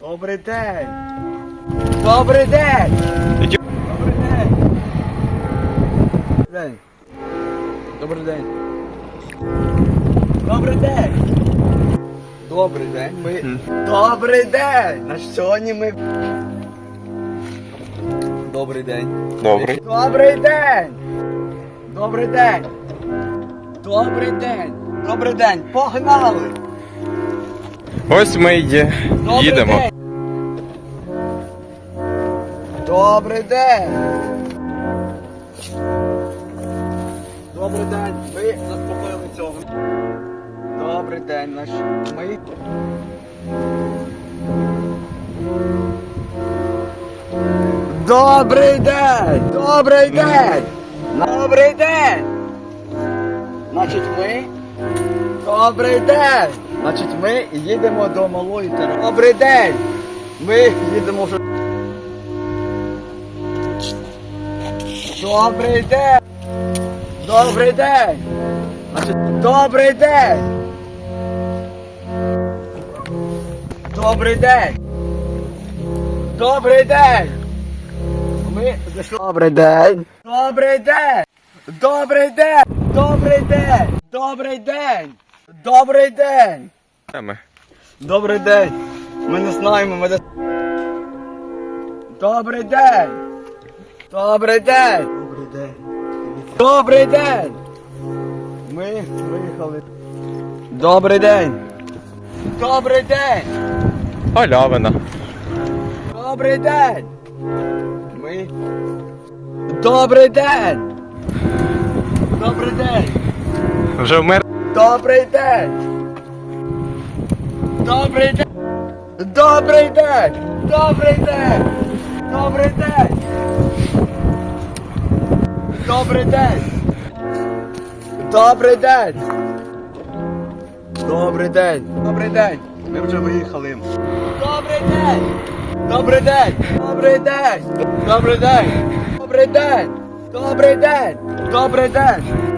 Добрий день! Добрий день! Добрий день! День. Добрий день. Добрий день! Добрий день. Ми... Добрий день! На сьогодні ми... Добрий день. Добрий. Добрий день! Добрий день! Добрий день! Добрий день! Погнали! Ось ми й їдемо. Добрий день! Добрий день! Ви заспокоїли цього. Добрий день, наш. Ми. Добрий день! Добрий день! Добрий день! Значить ми. Добрий день! Значить ми їдемо до малої території. Добрий день! Ми їдемо вже. Добрий день! Добрий день! Значить, добрий день! Добрий день! Добрий день! Ми зайшли. Добрий день! Добрий день! Добрий день! Добрий день! Добрий день! Добрий день! Де ми? Добрий день! Ми не знаємо, ми не... Добрий день! Добрий день! Добрий день! Добрий день! Ми виїхали. Добрий день! Добрий день! Галявина. Добрий день! Ми. Добрий день! Добрий день! Вже вмер. Добрий день! Добрий день! Добрий день! Добрий день! Добрий день! Добрий день! Добрий день! Добрий день! Добрий день! Ми вже виїхали. Добрий день! Добрий день! Добрий день! Добрий день! Добрий день! Добрий день! Добрий день!